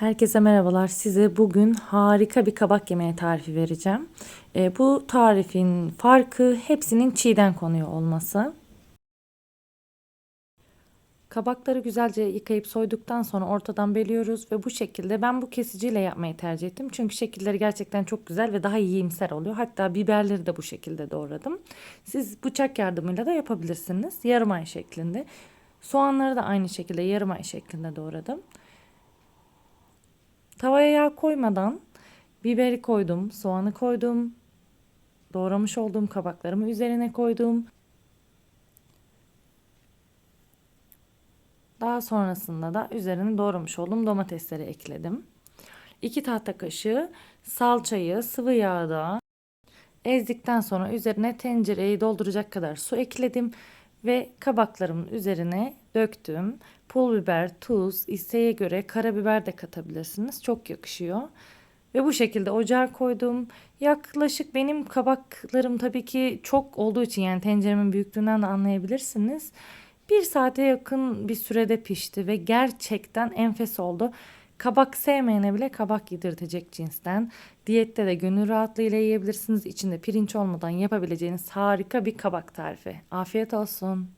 Herkese merhabalar. Size bugün harika bir kabak yemeği tarifi vereceğim. E, bu tarifin farkı hepsinin çiğden konuyor olması. Kabakları güzelce yıkayıp soyduktan sonra ortadan beliyoruz ve bu şekilde ben bu kesiciyle yapmayı tercih ettim. Çünkü şekilleri gerçekten çok güzel ve daha iyimser oluyor. Hatta biberleri de bu şekilde doğradım. Siz bıçak yardımıyla da yapabilirsiniz. Yarım ay şeklinde. Soğanları da aynı şekilde yarım ay şeklinde doğradım. Tavaya yağ koymadan biberi koydum, soğanı koydum. Doğramış olduğum kabaklarımı üzerine koydum. Daha sonrasında da üzerine doğramış olduğum domatesleri ekledim. 2 tahta kaşığı salçayı sıvı yağda ezdikten sonra üzerine tencereyi dolduracak kadar su ekledim ve kabaklarımın üzerine döktüm. Pul biber, tuz, isteğe göre karabiber de katabilirsiniz. Çok yakışıyor. Ve bu şekilde ocağa koydum. Yaklaşık benim kabaklarım tabii ki çok olduğu için yani tenceremin büyüklüğünden de anlayabilirsiniz. Bir saate yakın bir sürede pişti ve gerçekten enfes oldu. Kabak sevmeyene bile kabak yedirtecek cinsten. Diyette de gönül rahatlığıyla yiyebilirsiniz. İçinde pirinç olmadan yapabileceğiniz harika bir kabak tarifi. Afiyet olsun.